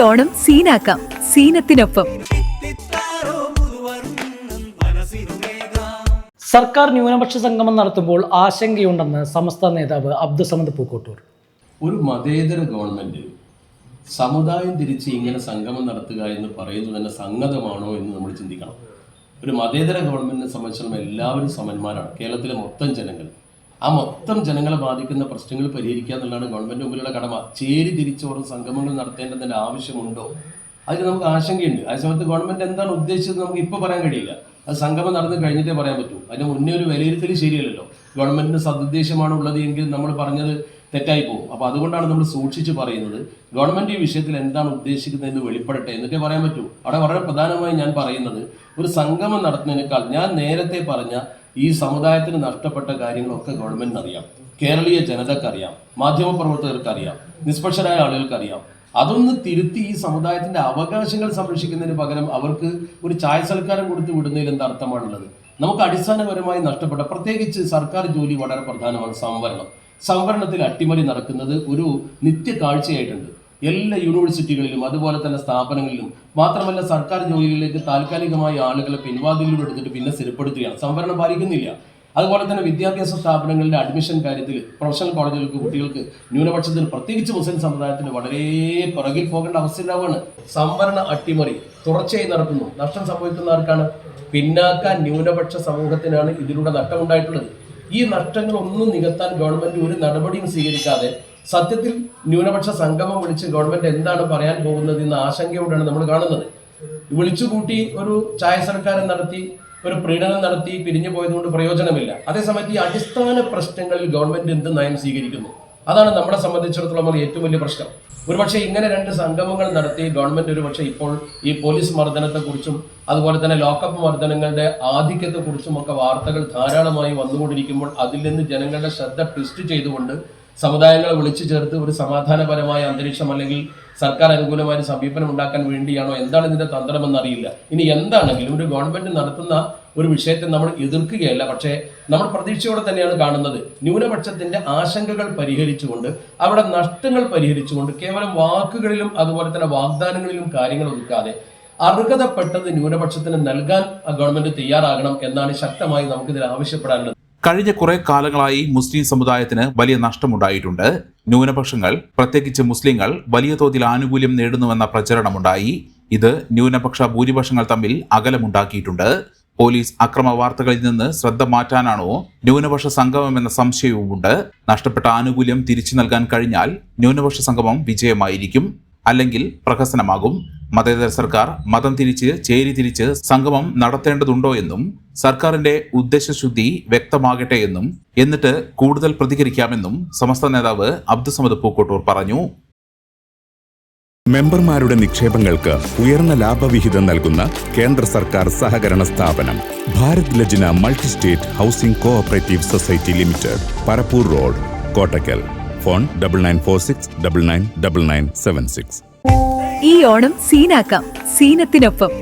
ഓണം സീനാക്കാം. സീനത്തിനൊപ്പം. സർക്കാർ ന്യൂനപക്ഷ സംഗമം നടത്തുമ്പോൾ ആശങ്കയുണ്ടെന്ന് സമസ്ത നേതാവ് അബ്ദുസമദ് പൂക്കോട്ടൂർ. ഒരു മതേതര ഗവൺമെന്റ് സമുദായം തിരിച്ച് ഇങ്ങനെ സംഗമം നടത്തുക എന്ന് പറയുന്നത് തന്നെ സംഗതമാണോ എന്ന് നമ്മൾ ചിന്തിക്കണം. ഒരു മതേതര ഗവൺമെന്റിനെ സംബന്ധിച്ചിടത്തോളം എല്ലാവരും സമന്മാരാണ്. കേരളത്തിലെ മൊത്തം ജനങ്ങൾ. ആ മൊത്തം ജനങ്ങളെ ബാധിക്കുന്ന പ്രശ്നങ്ങൾ പരിഹരിക്കുക എന്നുള്ളതാണ് ഗവൺമെന്റ് മുമ്പിലുള്ള കടമ. ചേരി തിരിച്ചോറും സംഗമങ്ങൾ നടത്തേണ്ടതിന്റെ ആവശ്യമുണ്ടോ? അതിന് നമുക്ക് ആശങ്കയുണ്ട്. ആ സമയത്ത് ഗവൺമെന്റ് എന്താണ് ഉദ്ദേശിച്ചത് നമുക്ക് ഇപ്പോൾ പറയാൻ കഴിയില്ല. അത് സംഗമം നടന്നു കഴിഞ്ഞിട്ടേ പറയാൻ പറ്റൂ. അതിന് മുന്നേ ഒരു വിലയിരുത്തൽ ശരിയല്ലല്ലോ. ഗവൺമെന്റിന് സദ്ദേശമാണ് ഉള്ളത് എങ്കിൽ നമ്മൾ പറഞ്ഞത് തെറ്റായി പോകും. അപ്പോൾ അതുകൊണ്ടാണ് നമ്മൾ സൂക്ഷിച്ച് പറയുന്നത് ഗവൺമെന്റ് ഈ വിഷയത്തിൽ എന്താണ് ഉദ്ദേശിക്കുന്നത് എന്ന് വെളിപ്പെടട്ടെ എന്നിട്ടേ പറയാൻ പറ്റൂ. അവിടെ വളരെ പ്രധാനമായി ഞാൻ പറയുന്നത് ഒരു സംഗമം നടത്തുന്നതിനേക്കാൾ ഞാൻ നേരത്തെ പറഞ്ഞ ഈ സമുദായത്തിന് നഷ്ടപ്പെട്ട കാര്യങ്ങളൊക്കെ ഗവൺമെന്റിന് അറിയാം കേരളീയ ജനതക്കറിയാം. മാധ്യമപ്രവർത്തകർക്ക് അറിയാം നിഷ്പക്ഷരായ ആളുകൾക്കറിയാം. അതൊന്ന് തിരുത്തി ഈ സമുദായത്തിന്റെ അവകാശങ്ങൾ സംരക്ഷിക്കുന്നതിന് പകരം അവർക്ക് ഒരു ചായ സൽക്കാരം കൊടുത്ത് വിടുന്നതിൽ എന്താ അർത്ഥമാണുള്ളത്? നമുക്ക് അടിസ്ഥാനപരമായി നഷ്ടപ്പെട്ട പ്രത്യേകിച്ച് സർക്കാർ ജോലി വളരെ പ്രധാനമാണ്. സംവരണം. സംവരണത്തിൽ അട്ടിമറി നടക്കുന്നത് ഒരു നിത്യ കാഴ്ചയായിട്ടുണ്ട് എല്ലാ യൂണിവേഴ്സിറ്റികളിലും അതുപോലെ തന്നെ സ്ഥാപനങ്ങളിലും മാത്രമല്ല സർക്കാർ ജോലികളിലേക്ക് താൽക്കാലികമായി ആളുകളെ പിൻവാതിലൂടെ എടുത്തിട്ട് പിന്നെ സ്ഥിരപ്പെടുത്തുകയാണ്. സംവരണം പാലിക്കുന്നില്ല. അതുപോലെ തന്നെ വിദ്യാഭ്യാസ സ്ഥാപനങ്ങളുടെ അഡ്മിഷൻ കാര്യത്തിൽ പ്രൊഫഷണൽ കോളേജുകൾക്ക് കുട്ടികൾക്ക് ന്യൂനപക്ഷത്തിന് പ്രത്യേകിച്ച് മുസ്ലിം സമുദായത്തിന് വളരെ പുറകിൽ പോകേണ്ട അവസ്ഥ ഉണ്ടാവുകയാണ്. സംവരണ അട്ടിമറി തുടർച്ചയായി നടക്കുന്നു. നഷ്ടം സംഭവിക്കുന്നവർക്കാണ് പിന്നാക്ക ന്യൂനപക്ഷ സമൂഹത്തിനാണ് ഇതിലൂടെ നഷ്ടമുണ്ടായിട്ടുള്ളത്. ഈ നഷ്ടങ്ങളൊന്നും നികത്താൻ ഗവൺമെന്റ് ഒരു നടപടിയും സ്വീകരിക്കാതെ സത്യത്തിൽ ന്യൂനപക്ഷ സംഗമം വിളിച്ച് ഗവൺമെന്റ് എന്താണ് പറയാൻ പോകുന്നത് എന്ന ആശങ്കയോടെയാണ് നമ്മൾ കാണുന്നത്. വിളിച്ചുകൂട്ടി ഒരു ചായ സർക്കാരം നടത്തി ഒരു പ്രീണനം നടത്തി പിരിഞ്ഞു പോയതുകൊണ്ട് പ്രയോജനമില്ല. അതേസമയത്ത് ഈ അടിസ്ഥാന പ്രശ്നങ്ങളിൽ ഗവൺമെന്റ് എന്ത് നയം സ്വീകരിക്കുന്നു? അതാണ് നമ്മളെ സംബന്ധിച്ചിടത്തോളം ഏറ്റവും വലിയ പ്രശ്നം. ഒരുപക്ഷെ ഇങ്ങനെ രണ്ട് സംഗമങ്ങൾ നടത്തി ഗവൺമെന്റ് ഒരുപക്ഷെ ഇപ്പോൾ ഈ പോലീസ് മർദ്ദനത്തെക്കുറിച്ചും അതുപോലെ തന്നെ ലോക്കപ്പ് മർദ്ദനങ്ങളുടെ ആധിക്യത്തെക്കുറിച്ചും ഒക്കെ വാർത്തകൾ ധാരാളമായി വന്നുകൊണ്ടിരിക്കുമ്പോൾ അതിൽ നിന്ന് ജനങ്ങളുടെ ശ്രദ്ധ ട്വിസ്റ്റ് ചെയ്തുകൊണ്ട് സമുദായങ്ങളെ വിളിച്ചു ചേർത്ത് ഒരു സമാധാനപരമായ അന്തരീക്ഷം അല്ലെങ്കിൽ സർക്കാർ അനുകൂലമായ സമീപനം ഉണ്ടാക്കാൻ വേണ്ടിയാണോ? എന്താണ് ഇതിന്റെ തന്ത്രമെന്ന് അറിയില്ല ഇനി എന്താണെങ്കിലും ഒരു ഗവൺമെന്റ് നടത്തുന്ന ഒരു വിഷയത്തെ നമ്മൾ എതിർക്കുകയല്ല. പക്ഷേ നമ്മൾ പ്രതീക്ഷയോടെ തന്നെയാണ് കാണുന്നത്. ന്യൂനപക്ഷത്തിന്റെ ആശങ്കകൾ പരിഹരിച്ചുകൊണ്ട് അവിടെ നഷ്ടങ്ങൾ പരിഹരിച്ചുകൊണ്ട് കേവലം വാക്കുകളിലും അതുപോലെ തന്നെ വാഗ്ദാനങ്ങളിലും കാര്യങ്ങൾ ഒതുക്കാതെ അർഹതപ്പെട്ടത് ന്യൂനപക്ഷത്തിന് നൽകാൻ ഗവൺമെന്റ് തയ്യാറാകണം എന്നാണ് ശക്തമായി നമുക്കിതിൽ ആവശ്യപ്പെടാനുള്ളത്. കഴിഞ്ഞ കുറെ കാലങ്ങളായി മുസ്ലിം സമുദായത്തിന് വലിയ നഷ്ടമുണ്ടായിട്ടുണ്ട്. ന്യൂനപക്ഷങ്ങൾ പ്രത്യേകിച്ച് മുസ്ലിങ്ങൾ വലിയ തോതിൽ ആനുകൂല്യം നേടുന്നുവെന്ന പ്രചരണമുണ്ടായി. ഇത് ന്യൂനപക്ഷ ഭൂരിപക്ഷങ്ങൾ തമ്മിൽ അകലമുണ്ടാക്കിയിട്ടുണ്ട്. പോലീസ് അക്രമ വാർത്തകളിൽ നിന്ന് ശ്രദ്ധ മാറ്റാനാണോ ന്യൂനപക്ഷ സംഗമം എന്ന സംശയവുമുണ്ട്. നഷ്ടപ്പെട്ട ആനുകൂല്യം തിരിച്ചു നൽകാൻ കഴിഞ്ഞാൽ ന്യൂനപക്ഷ സംഗമം വിജയമായിരിക്കും. അല്ലെങ്കിൽ പ്രഹസനമാകും. മതേതര സർക്കാർ മതം തിരിച്ച് ചേരി തിരിച്ച് സംഗമം നടത്തേണ്ടതുണ്ടോ എന്നും സർക്കാരിന്റെ ഉദ്ദേശശുദ്ധി വ്യക്തമാകട്ടെ എന്നും എന്നിട്ട് കൂടുതൽ പ്രതികരിക്കാമെന്നും സമസ്ത നേതാവ് അബ്ദുസമദ് പൂക്കോട്ടൂർ പറഞ്ഞു. മെമ്പർമാരുടെ നിക്ഷേപങ്ങൾക്ക് ഉയർന്ന ലാഭവിഹിതം നൽകുന്ന കേന്ദ്ര സർക്കാർ സഹകരണ സ്ഥാപനം Bharat Lajna multi state housing cooperative society limited Parappur road Kottakkal. Phone double nine four six double nine double nine seven six ഈ ഓണം സീനാക്കാം സീനത്തിനൊപ്പം.